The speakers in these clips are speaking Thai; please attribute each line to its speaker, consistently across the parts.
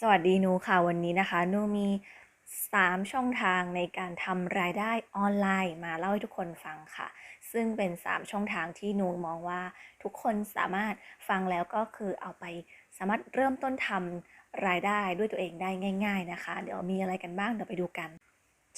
Speaker 1: สวัสดีนูค่ะวันนี้นะคะนูมี 3 ช่องทางในการทำรายได้ออนไลน์มาเล่าให้ทุกคนฟังค่ะ ซึ่งเป็น 3 ช่องทางที่นูมองว่าทุกคนสามารถฟังแล้วก็คือเอาไปสามารถเริ่มต้นทำรายได้ด้วยตัวเองได้ง่าย ๆนะคะ เดี๋ยวมีอะไรกันบ้างเดี๋ยวไปดูกัน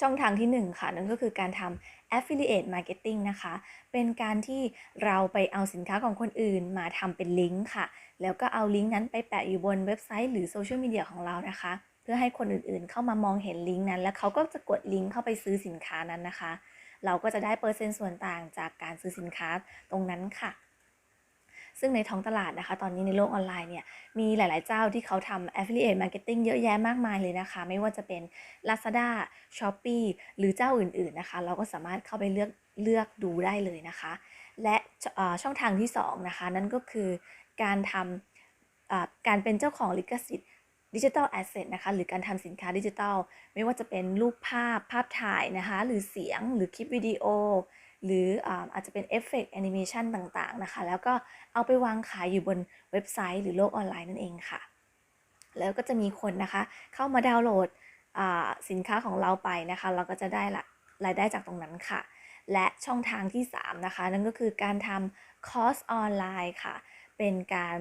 Speaker 1: ช่องทางที่ 1 ค่ะ นั่นก็คือการทำ affiliate marketing นะคะ เป็นการที่เราไปเอาสินค้าของคนอื่นมาทำเป็นลิงก์ค่ะ แล้วก็เอาลิงก์นั้นไปแปะอยู่บนเว็บไซต์หรือโซเชียลมีเดียของเรานะคะ เพื่อให้คนอื่นๆ เข้ามามองเห็นลิงก์นั้น แล้วเขาก็จะกดลิงก์เข้าไปซื้อสินค้านั้นนะคะ เราก็จะได้เปอร์เซ็นต์ส่วนต่างจากการซื้อสินค้าตรงนั้นค่ะ ซึ่งในท้องตลาดนะคะ ตอนนี้ในโลกออนไลน์เนี่ยมีหลาย ๆ เจ้าที่เขาทำ affiliate marketing เยอะแยะมากมายเลยนะคะ ไม่ว่าจะเป็น Lazada Shopee หรือเจ้าอื่น ๆ นะคะ เราก็สามารถเข้าไปเลือกเลือกดูได้เลยนะคะ และช่องทางที่2นะคะนั่นก็คือการทำการเป็นเจ้าของลิขสิทธิ์ดิจิทัลแอสเซทนะคะหรือการทำสินค้าดิจิทัล ไม่ว่าจะเป็นรูปภาพภาพถ่ายนะคะ หรือเสียงหรือคลิปวิดีโอ หรืออาจจะเป็นเอฟเฟกต์แอนิเมชันต่างๆนะคะ แล้วก็เอาไปวางขายอยู่บนเว็บไซต์หรือโลกออนไลน์นั่นเองค่ะ แล้วก็จะมีคนนะคะเข้ามาดาวน์โหลดสินค้าของเราไปนะคะ เราก็จะได้ละรายได้จากตรงนั้นค่ะ และช่องทางที่ 3 นะคะ นั่นก็คือการทำคอร์สออนไลน์ค่ะ เป็นการ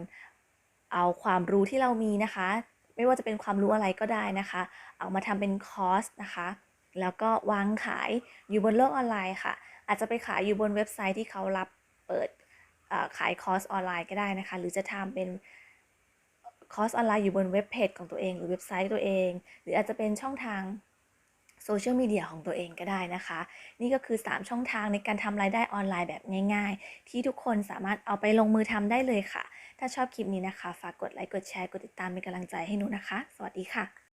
Speaker 1: เอาความรู้ที่เรามีนะคะ ไม่ว่าจะเป็นความรู้อะไรก็ได้นะคะ เอามาทำเป็นคอร์สนะคะ แล้วก็วางขายอยู่บนโลกออนไลน์ค่ะ อาจจะไปขายอยู่บนเว็บไซต์ที่เขารับเปิดขายคอร์สออนไลน์ก็ได้นะคะ หรือจะทำเป็นคอร์สออนไลน์อยู่บนเว็บเพจของตัวเอง หรือเว็บไซต์ตัวเอง หรืออาจจะเป็นช่องทางโซเชียลมีเดียของตัวเองก็ได้นะคะ นี่ก็คือ 3 ช่องทางในการทำรายได้ออนไลน์แบบง่าย ๆ ที่ทุกคนสามารถเอาไปลงมือทำได้เลยค่ะ ถ้าชอบคลิปนี้นะคะ ฝากกดไลค์กดแชร์กดติดตามเป็นกำลังใจให้หนูนะคะ สวัสดีค่ะ